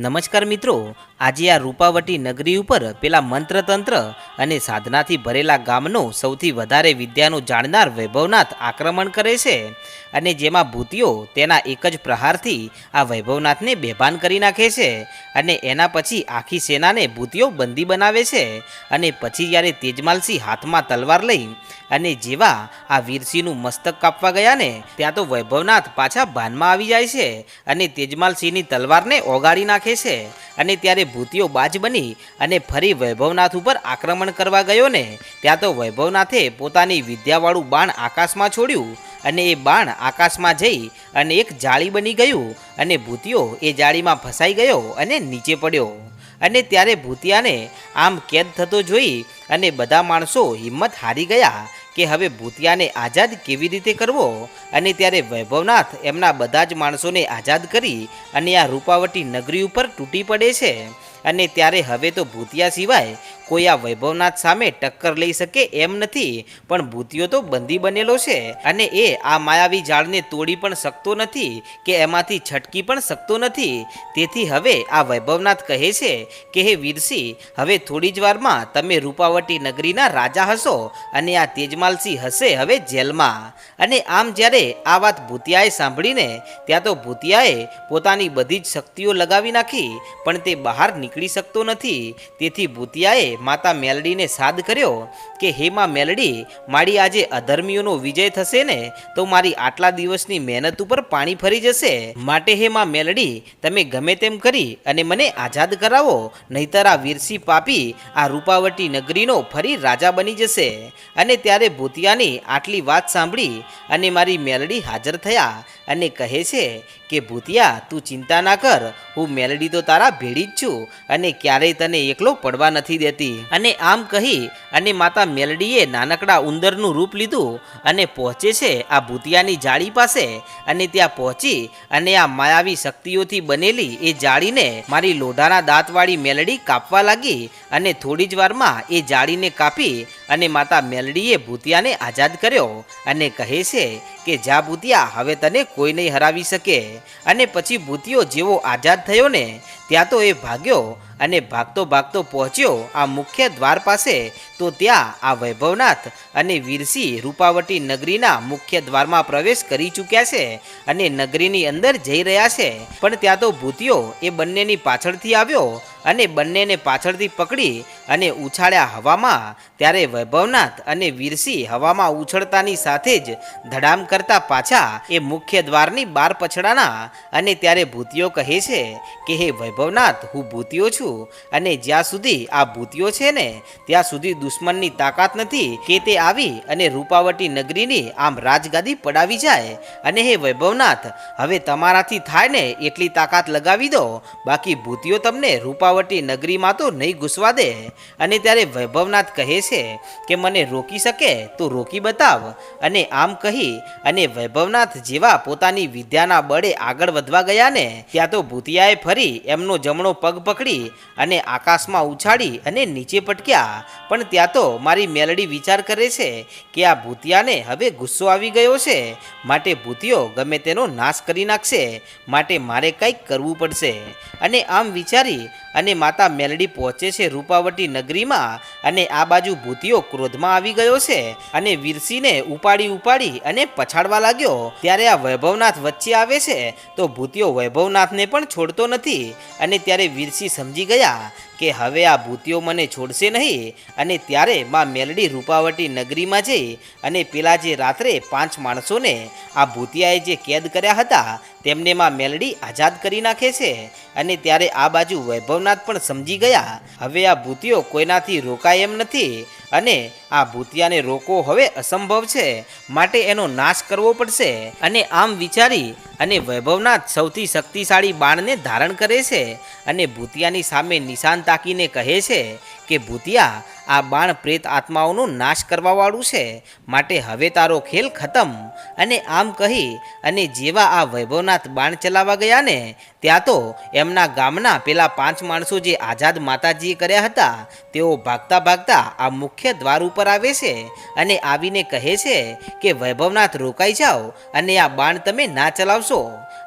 નમસ્કાર મિત્રો, આજે આ રૂપાવટી નગરી ઉપર પેલા મંત્રતંત્ર અને સાધનાથી ભરેલા ગામનો સૌથી વધારે વિદ્યાનું જાણનાર વૈભવનાથ આક્રમણ કરે છે અને જેમાં ભૂતિઓ તેના એક જ પ્રહારથી આ વૈભવનાથને બેભાન કરી નાખે છે અને એના પછી આખી સેનાને ભૂતિઓ બંદી બનાવે છે અને પછી જ્યારે તેજમાલસિંહ હાથમાં તલવાર લઈ અને જેવા આ વીરસિંહનું મસ્તક કાપવા ગયા ને ત્યાં તો વૈભવનાથ પાછા ભાનમાં આવી જાય છે અને તેજમાલસિંહની તલવારને ઓગાળી નાખે છે અને ત્યારે ભૂતિઓ બાજ બની અને ફરી વૈભવનાથ ઉપર આક્રમણ કરવા ગયો ને, ત્યાં તો વૈભવનાથે પોતાની વિદ્યાવાળું બાણ આકાશમાં છોડ્યું અને એ બાણ આકાશમાં જઈ અને એક જાળી બની ગયું અને ભૂતિયો એ જાળીમાં ફસાઈ ગયો અને નીચે પડ્યો. અને ત્યારે ભૂતિયાને આમ કેદ થતો જોઈ અને બધા માણસો હિંમત હારી ગયા કે હવે ભૂતિયાને આઝાદ કેવી રીતે કરવો? અને ત્યારે વૈભવનાથ એમના બધા જ માણસોને આઝાદ કરી અને આ રૂપાવટી નગરી ઉપર તૂટી પડે છે. અને ત્યારે હવે તો ભૂતિયા સિવાય કોઈ આ વૈભવનાથ સામે ટક્કર લઈ શકે એમ નથી. પણ ભૂતિયો તો બંદી બનેલો છે અને એ આ માયાવી ઝાડને તોડી પણ શકતો નથી કે એમાંથી છટકી પણ શકતો નથી. તેથી હવે આ વૈભવનાથ કહે છે કે, હે વીરસિંહ હવે થોડી જ વારમાં તમે રૂપાવટી નગરીના રાજા હશો અને આ તેજમાલસિંહ હશે હવે જેલમાં. અને આમ જ્યારે આ વાત ભૂતિયાએ સાંભળીને, ત્યાં તો ભૂતિયાએ પોતાની બધી જ શક્તિઓ લગાવી નાખી, પણ તે બહાર નીકળી શકતો નથી. તેથી ભૂતિયાએ માતા મેલડીને સાદ કર્યો કે, હે માં મેલડી, મારી આજે અધર્મીઓનો વિજય થશે ને, તો મારી આટલા દિવસની મહેનત ઉપર પાણી ફરી જશે. માટે હે માં મેલડી, તમે ગમે તેમ કરી અને મને આઝાદ કરાવો, નહીતર આ વીરસી પાપી આ રૂપાવટી નગરીનો ફરી રાજા બની જશે. અને ત્યારે ભૂતિયાની આટલી વાત સાંભળી અને મારી મેલડી હાજર થયા. અને કહે છે કે, ભૂતિયા, તું ચિંતા ના કર. હું મેલડી તો તારા ભેડી જ છું અને ક્યારેય તને એકલો પડવા નથી દેતી. અને આમ કહી, અને માતા મેલડીએ નાનકડા ઉંદરનું રૂપ લીધું અને પહોંચે છે આ ભૂતિયાની જાળી પાસે. અને ત્યાં પહોંચી અને આ માયાવી શક્તિઓથી બનેલી એ જાળીને મારી લોઢાના દાંતવાળી મેલડી કાપવા લાગી અને થોડી જ વારમાં એ જાળીને કાપી અને માતા મેલડીએ ભૂતિયાને આઝાદ કર્યો અને કહે છે કે જા ભૂતિયા, હવે તને કોઈ નહીં હરાવી શકે. અને પછી ભૂતિયો જેવો આઝાદ થયો ને ત્યાં તો એ ભાગ્યો અને ભાગતો ભાગતો પહોંચ્યો આ મુખ્ય દ્વાર પાસે, તો ત્યાં આ વૈભવનાથ અને વીરસિંહ રૂપાવટી નગરીના મુખ્ય દ્વારમાં પ્રવેશ કરી ચૂક્યા છે અને નગરીની અંદર જઈ રહ્યા છે. પણ ત્યાં તો ભૂતિયો એ બંનેની પાછળથી આવ્યો અને બંનેને પાછળથી પકડી અને ઉછાળ્યા હવામાં, ત્યારે વૈભવનાથ અને વીરસિંહ હવામાં ઉછળતાની સાથે જ ધડામ કરતા પાછા એ મુખ્ય દ્વારની બાર પછડાના અને ત્યારે ભૂતિયો કહે છે કે, હે વૈભવનાથ, હું ભૂતિયો છું. અને જ્યાં સુધી આ ભૂતિયો છે ને, ત્યાં સુધી દુશ્મનની તાકાત નથી કે તે આવી અને રૂપાવટી નગરીની આમ રાજગાદી પડાવી જાય. અને હે વૈભવનાથ, હવે તમારાથી થાય ને એટલી તાકાત લગાવી દો. બાકી ભૂતિયો તમને રૂપાવટી નગરીમાં તો નહીં ઘૂસવા દે. અને ત્યારે વૈભવનાથ કહે છે કે મને રોકી શકે તો રોકી બતાવ. અને આમ કહી અને વૈભવનાથ જેવા પોતાની વિદ્યાના બળે આગળ વધવા ગયા ને, ત્યાં તો ભૂતિયાએ ફરી એમનો જમણો પગ પકડી અને આકાશમાં ઉછાળી અને નીચે પટક્યા. પણ ત્યાં તો મારી મેલડી વિચાર કરે છે કે આ ભૂતિયાને હવે ગુસ્સો આવી ગયો છે. માટે ભૂતિયો ગમે તેનો નાશ કરી નાખશે. માટે મારે કંઈક કરવું પડશે. અને આમ વિચારી અને માતા મેલડી પહોંચે છે રૂપાવટી નગરીમાં અને આ બાજુ ભૂતિયો ક્રોધમાં આવી ગયો છે. અને વિરસીને ઉપાડી ઉપાડી અને પછાડવા લાગ્યો. ત્યારે આ વૈભવનાથ વચ્ચે આવે છે. તો ભૂતિયો વૈભવનાથને પણ છોડતો નથી. અને ત્યારે વિરસી સમજી ગયા કે હવે આ ભૂતિઓ મને છોડશે નહીં અને ત્યારે માં મેલડી રૂપાવટી નગરીમાં જઈ અને પેલા જે રાત્રે પાંચ માણસોને આ ભૂતિયાએ જે કેદ કર્યા હતા, તેમને માં મેલડી આઝાદ કરી નાખે છે અને ત્યારે આ બાજુ વૈભવનાથ પણ સમજી ગયા, હવે આ ભૂતિઓ કોઈનાથી રોકાય એમ નથી અને આ ભૂતિયાને રોકવો હવે અસંભવ છે. માટે એનો નાશ કરવો પડશે અને આમ વિચારી અને વૈભવનાથ સૌથી શક્તિશાળી બાણને ધારણ કરે છે અને ભૂતિયાની સામે નિશાન તાકીને કહે છે કે, ભૂતિયા, આ બાણ પ્રેત આત્માઓનો નાશ કરવાવાળું છે. માટે હવે તારો ખેલ ખતમ. અને આમ કહી અને જેવા આ વૈભવનાથ બાણ ચલાવવા ગયા ને ત્યાં તો એમના ગામના પેલા પાંચ માણસો જે આઝાદ માતાજીએ કર્યા હતા, તેઓ ભાગતા ભાગતા આ મુખ્ય દ્વાર ઉપર આવે છે અને આવીને કહે છે કે વૈભવનાથ રોકાઈ જાઓ અને આ બાણ તમે ના ચલાવશો.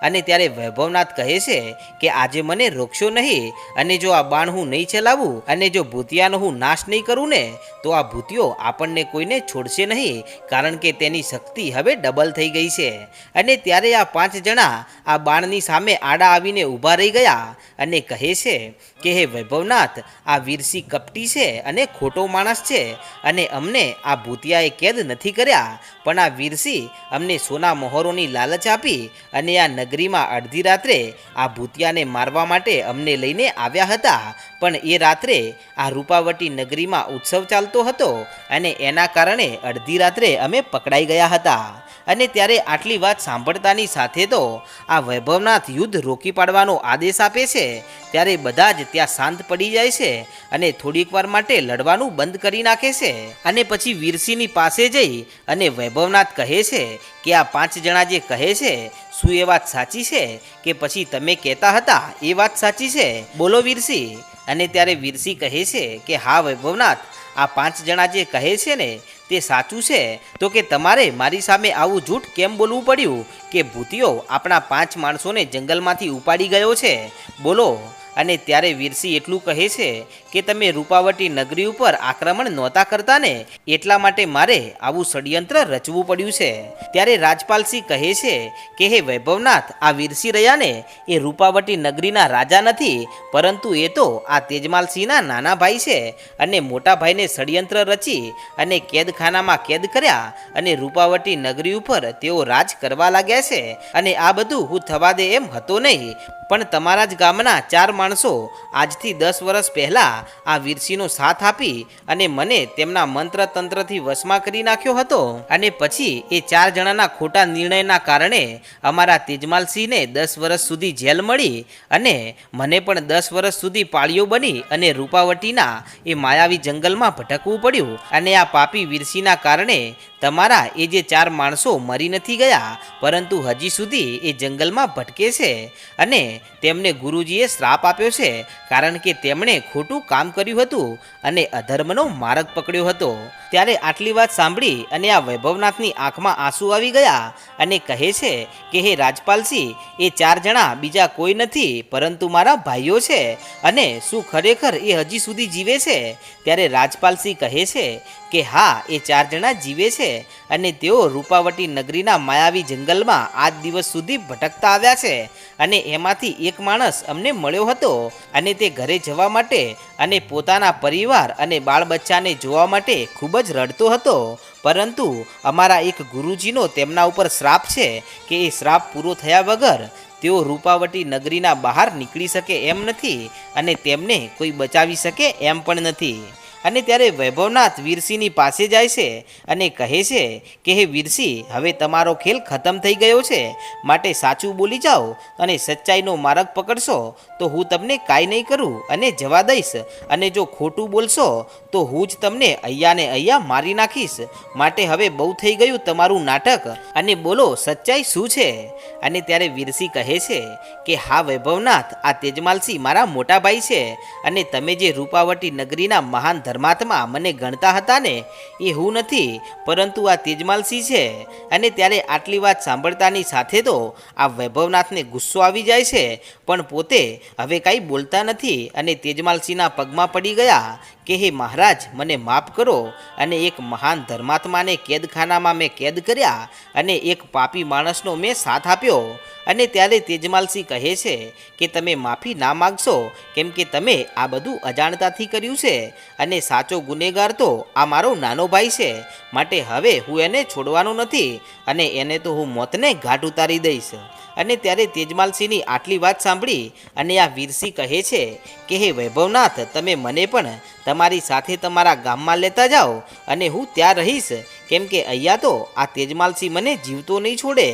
અને ત્યારે વૈભવનાથ કહે છે કે આજે મને રોકશો નહીં, અને જો આ બાણ હું નહીં ચલાવું, અને જો ભૂતિયાનો હું નાશ નહીં કરું ને, તો આ ભૂતિયો આપણને કોઈને છોડશે નહીં, કારણ કે તેની શક્તિ હવે ડબલ થઈ ગઈ છે. અને ત્યારે આ પાંચ જણા આ બાણની સામે આડા આવીને ઊભા રહી ગયા અને કહે છે કે, હે વૈભવનાથ, આ વીરસિંહ કપટી છે અને ખોટો માણસ છે, અને અમને આ ભૂતિયાએ કેદ નથી કર્યા, પણ આ વીરસિંહ અમને સોના મોહરોની લાલચ આપી અને આ નગરીમાં અડધી રાત્રે આ ભૂતિયાને મારવા માટે અમને લઈને આવ્યા હતા. પણ એ રાત્રે આ રૂપાવટી નગરીમાં ઉત્સવ ચાલતો હતો અને એના કારણે અડધી રાત્રે અમે પકડાઈ ગયા હતા. અને ત્યારે આટલી વાત સાંભળતાની સાથે તો આ વૈભવનાથ યુદ્ધ રોકી પાડવાનો આદેશ આપે છે ત્યારે બધા જ ત્યાં શાંત પડી જાય છે અને થોડીક વાર માટે લડવાનું બંધ કરી નાખે છે. અને પછી વીરસિંહની પાસે જઈ અને વૈભવનાથ કહે છે કે આ પાંચ જણા જે કહે છે, શું એ વાત સાચી છે? કે પછી તમે કહેતા હતા એ વાત સાચી છે? બોલો વીરસિંહ. અને ત્યારે વીરસિંહ કહે છે કે હા, વૈભવનાથ, આ પાંચ જણા જે કહે છે ને, તે સાચું છે. તો કે તમારે મારી સામે આવું જૂઠ કેમ બોલવું પડ્યું? કે ભૂતિયો આપણા પાંચ માણસોને જંગલમાંથી ઉપાડી ગયો છે? બોલો. અને ત્યારે વીરસિંહ એટલું કહે છે કે તમે રૂપાવટી નગરી ઉપર આક્રમણ નહોતા કરતા ને એટલા માટે મારે આવું ષડયંત્ર રચવું પડ્યું છે. ત્યારે રાજપાલસિંહ કહે છે કે, હે વૈભવનાથ, આ વીરસિંહ રહ્યા ને એ રૂપાવટી નગરીના રાજા નથી, પરંતુ એ તો આ તેજમાલસિંહના નાના ભાઈ છે અને મોટા ભાઈને ષડયંત્ર રચી અને કેદખાનામાં કેદ કર્યા અને રૂપાવટી નગરી ઉપર તેઓ રાજ કરવા લાગ્યા છે અને આ બધું હું થવા દે એમ હતો નહીં. પણ તમારા જ ગામના ચાર માણસો આજથી દસ વર્ષ પહેલાં આ વિરસીનો સાથ આપી અને મને તેમના મંત્ર તંત્રથી વશમાં કરી નાખ્યો હતો. અને પછી એ ચાર જણાના ખોટા નિર્ણયના કારણે અમારા તેજમાલસિંહને દસ વર્ષ સુધી જેલ મળી અને મને પણ દસ વર્ષ સુધી પાળીઓ બની અને રૂપાવટીના એ માયાવી જંગલમાં ભટકવું પડ્યું. અને આ પાપી વિરસીના કારણે તમારા એ જે ચાર માણસો મરી નથી ગયા, પરંતુ હજી સુધી એ જંગલમાં ભટકે છે. અને તેમને ગુરુજીએ શ્રાપ આપ્યો છે, કારણ કે તેમણે ખોટું કામ કર્યું હતું અને અધર્મનો માર્ગ પકડ્યો હતો. ત્યારે આટલી વાત સાંભળી અને આ વૈભવનાથની આંખમાં આંસુ આવી ગયા અને કહે છે કે, હે રાજપાલસિંહ એ ચાર જણા બીજા કોઈ નથી, પરંતુ મારા ભાઈઓ છે અને શું ખરેખર એ હજી સુધી જીવે છે? ત્યારે રાજપાલસિંહ કહે છે કે, હા, એ ચાર જણા જીવે છે અને તેઓ રૂપાવટી નગરીના માયાવી જંગલમાં આજ દિવસ સુધી ભટકતા આવ્યા છે અને એમાંથી એક માણસ અમને મળ્યો હતો અને તે ઘરે જવા માટે અને પોતાના પરિવાર અને બાળ બચ્ચાને જોવા માટે ખૂબ જ રડતો હતો. પરંતુ અમારા એક ગુરુજીનો તેમના ઉપર શ્રાપ છે કે એ શ્રાપ પૂરો થયા વગર તેઓ રૂપાવટી નગરીના બહાર નીકળી શકે એમ નથી અને તેમને કોઈ બચાવી શકે એમ પણ નથી. અને ત્યારે વૈભવનાથ વીરસિંહની પાસે જાય છે અને કહે છે કે, હે વીરસિંહ, હવે તમારો ખેલ ખતમ થઈ ગયો છે. માટે સાચું બોલી જાઓ અને સચ્ચાઈનો માર્ગ પકડશો. તો હું તમને કાંઈ નહીં કરું અને જવા દઈશ. અને જો ખોટું બોલશો, તો હું જ તમને અહીંયાને અહીંયા મારી નાખીશ. માટે હવે બહુ થઈ ગયું તમારું નાટક. અને બોલો, સચ્ચાઈ શું છે? અને ત્યારે વીરસિંહ કહે છે કે, હા વૈભવનાથ, આ તેજમાલસિંહ મારા મોટા ભાઈ છે. અને તમે જે રૂપાવટી નગરીના મહાન ધર્માત્મા મને ગણતા હતા ને, એ હું નથી, પરંતુ આ તેજમાલસિંહ છે. અને ત્યારે આટલી વાત સાંભળતાની સાથે તો આ વૈભવનાથને ગુસ્સો આવી જાય છે. પણ પોતે હવે કાંઈ બોલતા નથી અને તેજમાલસિંહના પગમાં પડી ગયા કે હે મહારાજ, મને માફ કરો અને એક મહાન ધર્માત્માને કેદખાનામાં મેં કેદ કર્યા અને એક પાપી માણસનો મેં સાથ આપ્યો. અને ત્યારે તેજમાલસિંહ કહે છે કે તમે માફી ના માગશો, કેમ કે તમે આ બધું અજાણતાથી કર્યું છે અને સાચો ગુનેગાર તો આ મારો નાનો ભાઈ છે. માટે હવે હું એને છોડવાનો નથી અને એને તો હું મોતને ઘાટ ઉતારી દઈશ. અને ત્યારે તેજમાલસિંહની આટલી વાત સાંભળી અને આ વીરસિંહ કહે છે કે, હે વૈભવનાથ, તમે મને પણ તમારી સાથે તમારા ગામમાં લેતા જાઓ અને હું ત્યાં રહીશ. કેમ કે અહીંયા તો આ તેજમાલસિંહ મને જીવતો નહીં છોડે.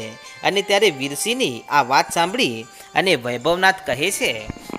અને ત્યારે વીરસિંહની આ વાત સાંભળી અને વૈભવનાથ કહે છે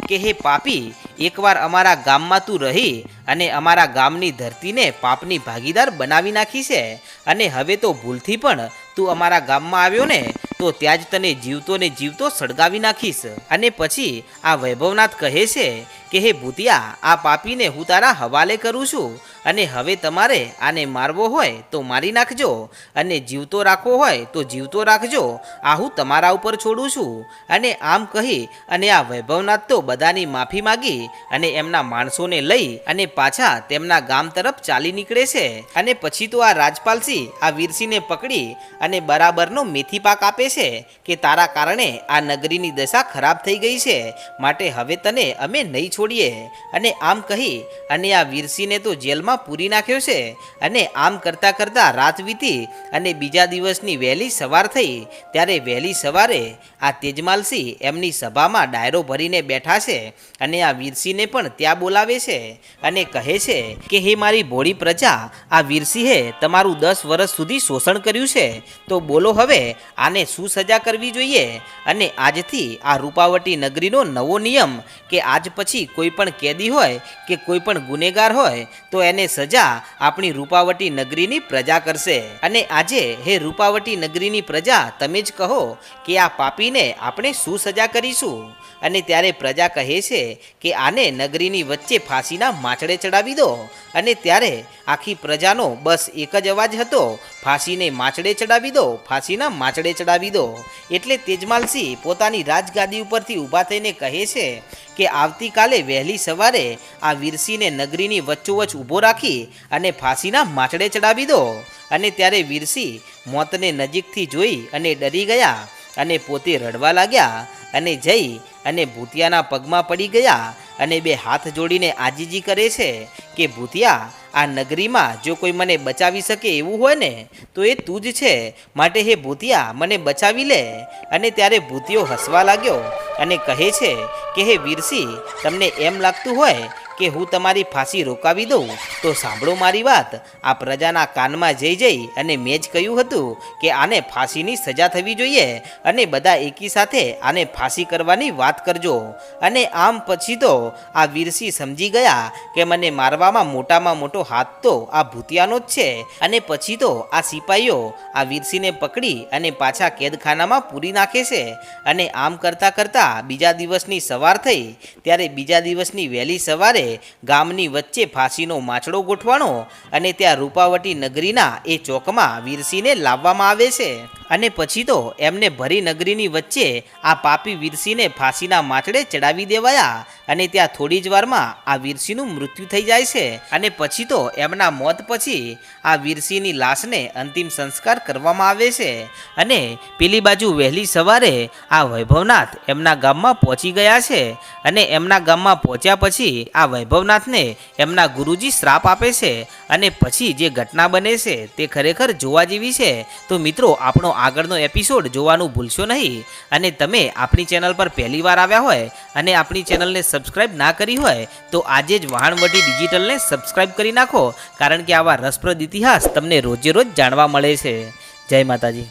કે, હે પાપી, એકવાર અમારા ગામમાં તું રહી અને અમારા ગામની ધરતીને પાપની ભાગીદાર બનાવી નાખી છે. અને હવે તો ભૂલથી પણ તું અમારા ગામમાં આવ્યો ને તો ત્યાં જ તને જીવતો ને જીવતો સળગાવી નાખીશ. અને પછી આ વૈભવનાથ કહે છે કે હે ભૂતિયા આ પાપીને હું તારા હવાલે કરું છું અને હવે તમારે આને મારવો હોય તો મારી નાખજો અને જીવતો રાખવો હોય તો જીવતો રાખજો. આ હું તમારા ઉપર છોડું છું. અને આમ કહી અને આ વૈભવનાથ તો બધાની માફી માગી અને એમના માણસોને લઈ અને પાછા તેમના ગામ તરફ ચાલી નીકળે છે. અને પછી તો આ રાજપાલસિંહ આ વીરસિંહને પકડી અને બરાબરનો મેથી પાક આપે છે કે તારા કારણે આ નગરીની દશા ખરાબ થઈ ગઈ છે. માટે હવે તને અમે નહીં છોડીએ અને આમ કહી, અને આ વીરસિંહને તો જેલમાં પૂરી નાખ્યો છે. અને આમ કરતાં કરતાં રાત વીતી અને બીજા દિવસની વહેલી સવાર થઈ. ત્યારે વહેલી સવારે આ તેજમાલસિંહ એમની સભામાં ડાયરો ભરીને બેઠા છે અને આ વીરસિંહને પણ ત્યાં બોલાવે છે અને કહે છે કે, હે મારી ભોળી પ્રજા, આ વીરસિંહે તમારું દસ વર્ષ સુધી શોષણ કર્યું છે. તો બોલો હવે, આને શું સજા કરવી જોઈએ? અને આજથી આ રૂપાવટી નગરીનો નવો નિયમ કે આજ પછી કોઈ પણ કેદી હોય કે કોઈ પણ ગુનેગાર હોય, તો એને સજા આપણી રૂપાવટી નગરીની પ્રજા કરશે. અને આજે હે રૂપાવટી નગરીની પ્રજા, તમે જ કહો કે આ પાપીને આપણે શું સજા કરીશું? અને ત્યારે પ્રજા કહે છે કે આને નગરીની વચ્ચે ફાંસીના માછડે ચડાવી દો. અને ત્યારે આખી પ્રજાનો બસ એક જ અવાજ હતો, ફાંસીને માછડે ચડાવી દો, ફાંસીના માછડે ચડાવી દો. એટલે તેજમાલસિંહ પોતાની રાજગાદી ઉપરથી ઊભા થઈને કહે છે કે આવતીકાલે વહેલી સવારે આ વીરસિંહને નગરીની વચ્ચોવચ્ચ ઊભો રાખી અને ફાંસીના માછડે ચડાવી દો. અને ત્યારે વિરસી મોતને નજીકથી જોઈ અને ડરી ગયા અને પોતે રડવા લાગ્યા અને જઈ અને ભૂતિયાના પગમાં પડી ગયા અને બે હાથ જોડીને આજીજી કરે છે કે, ભૂતિયા, આ નગરીમાં જો કોઈ મને બચાવી શકે એવું હોય ને, તો એ તું જ છે. માટે હે ભૂતિયા, મને બચાવી લે. અને ત્યારે ભૂતિયો હસવા લાગ્યો અને કહે છે કે, હે વીરસિંહ તમને એમ લાગતું હોય કે હું તમારી ફાંસી રોકાવી દઉં, તો સાંભળો મારી વાત. આ પ્રજાના કાનમાં જઈ જઈ અને મેં જ કહ્યું હતું કે આને ફાંસીની સજા થવી જોઈએ અને બધા એકી સાથે આને ફાંસી કરવાની વાત કરજો. અને આમ પછી તો આ વીરસિંહ સમજી ગયા કે મને મારવામાં મોટામાં મોટો હાથ તો આ ભૂતિયાનો જ છે. અને પછી તો આ સિપાહીઓ આ વીરસિંહને પકડી અને પાછા કેદખાનામાં પૂરી નાખે છે. અને આમ કરતાં કરતાં બીજા દિવસની સવાર થઈ, ત્યારે બીજા દિવસની વહેલી સવારે ગામની વચ્ચે ફાંસીનો માછડો ગોઠવાનો અને ત્યાં રૂપાવટી નગરીના એ ચોકમાં વીરસીને લાવવામાં આવે છે. અને પછી તો એમને ભરી નગરીની વચ્ચે આ પાપી વીરસીને ફાંસીના માછડે ચડાવી દેવાયા. અને ત્યાં થોડી જ વારમાં આ વીરસિંહનું મૃત્યુ થઈ જાય છે અને પછી તો એમના મોત પછી આ વીરસિંહની લાશને અંતિમ સંસ્કાર કરવામાં આવે છે. અને પેલી બાજુ વહેલી સવારે આ વૈભવનાથ એમના ગામમાં પહોંચી ગયા છે અને એમના ગામમાં પહોંચ્યા પછી આ વૈભવનાથને એમના ગુરુજી શ્રાપ આપે છે અને પછી જે ઘટના બને છે તે ખરેખર જોવા જેવી છે. તો મિત્રો, આપણો આગળનો એપિસોડ જોવાનું ભૂલશો નહીં અને તમે આપણી ચેનલ પર પહેલી વાર આવ્યા હોય અને આપણી ચેનલને સબસ્ક્રાઇબ ના કરી હોય તો આજે જ વહાણવટી ડિજિટલને સબસ્ક્રાઇબ કરી નાખો. કારણ કે આવા રસપ્રદ ઇતિહાસ તમને રોજે રોજ જાણવા મળે છે. જય માતાજી.